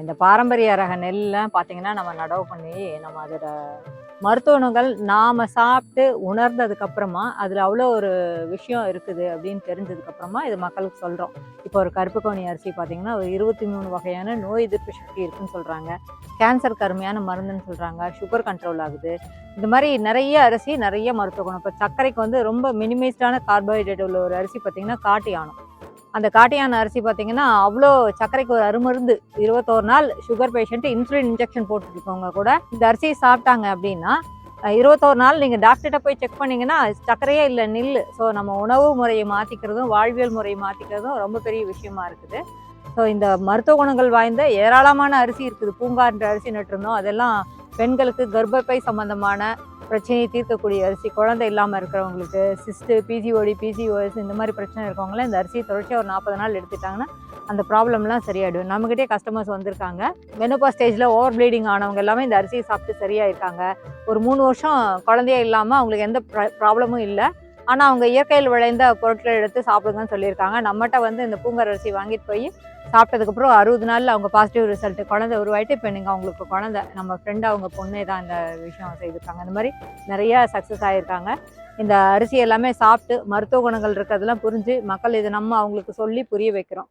இந்த பாரம்பரிய ரக நெல்லாம் பார்த்தீங்கன்னா நம்ம நடவு பண்ணி நம்ம அதோட மருத்துவணங்கள் நாம் சாப்பிட்டு உணர்ந்ததுக்கப்புறமா அதில் அவ்வளோ ஒரு விஷயம் இருக்குது அப்படின்னு தெரிஞ்சதுக்கப்புறமா இது மக்களுக்கு சொல்கிறோம் இப்போ ஒரு கருப்பு கவுனி அரிசி பார்த்தீங்கன்னா ஒரு இருபத்தி மூணு வகையான நோய் எதிர்ப்பு சக்தி இருக்குதுன்னு சொல்கிறாங்க கேன்சர் கருமையான மருந்துன்னு சொல்கிறாங்க சுகர் கண்ட்ரோல் ஆகுது. இந்த மாதிரி நிறைய அரிசி நிறைய மருத்துவ குணம். இப்போ சர்க்கரைக்கு வந்து ரொம்ப மினிமைஸ்டான கார்போஹைட்ரேட் உள்ள ஒரு அரிசி பார்த்தீங்கன்னா காட்டி யானம். அந்த காட்டையான அரிசி பார்த்தீங்கன்னா அவ்வளோ சர்க்கரைக்கு ஒரு அருமருந்து. இருபத்தோரு நாள் சுகர் பேஷண்ட்டு இன்சுலின் இன்ஜெக்ஷன் போட்டுருக்கவங்க கூட இந்த அரிசியை சாப்பிட்டாங்க அப்படின்னா இருபத்தோரு நாள் நீங்கள் டாக்டர்கிட்ட போய் செக் பண்ணிங்கன்னா சர்க்கரையே இல்லை நில் ஸோ நம்ம உணவு முறையை மாற்றிக்கிறதும் வாழ்வியல் முறையை மாற்றிக்கிறதும் ரொம்ப பெரிய விஷயமா இருக்குது. ஸோ இந்த மருத்துவ குணங்கள் வாய்ந்த ஏராளமான அரிசி இருக்குது. பூங்கான்ற அரிசி நட்டுருந்தோம். அதெல்லாம் பெண்களுக்கு கர்ப்பப்பை சம்பந்தமான பிரச்சனையை தீர்க்கக்கூடிய அரிசி குழந்தை இல்லாமல் இருக்கிறவங்களுக்கு சிஸ்ட்டு பிஜிஓடி பிஜிஓஎஸ் இந்த மாதிரி பிரச்சனை இருக்கவங்களாம் இந்த அரிசியை தொடர்ச்சியாக ஒரு நாற்பது நாள் எடுத்துட்டாங்கன்னா அந்த ப்ராப்ளம்லாம் சரியாயிடும். நம்மகிட்டே கஸ்டமர்ஸ் வந்திருக்காங்க. மெனோபா ஸ்டேஜில் ஓவர் ப்ளீடிங் ஆனவங்க எல்லாமே இந்த அரிசியை சாப்பிட்டு சரியாயிருக்காங்க. ஒரு மூணு வருஷம் குழந்தையே இல்லாமல் அவங்களுக்கு எந்த ப்ராப்ளமும் இல்லை. ஆனால் அவங்க இயற்கையில் விளைந்த பொருட்களை எடுத்து சாப்பிடுங்கன்னு சொல்லியிருக்காங்க. நம்மகிட்ட வந்து இந்த பூங்கர் அரிசி வாங்கிட்டு போய் சாப்பிட்டதுக்கப்புறம் அறுபது நாளில் அவங்க பாசிட்டிவ் ரிசல்ட் குழந்தை உருவாயிட்டு இப்போ நீங்கள் அவங்களுக்கு குழந்தை நம்ம ஃப்ரெண்டு அவங்க பொண்ணே தான் இந்த விஷயம் செய்திருக்காங்க. இந்த மாதிரி நிறைய சக்ஸஸ் ஆகியிருக்காங்க இந்த அரிசி எல்லாமே சாப்பிட்டு மருத்துவ குணங்கள் இருக்கிறதெல்லாம் புரிஞ்சு மக்கள் இதை நம்ம அவங்களுக்கு சொல்லி புரிய வைக்கிறோம்.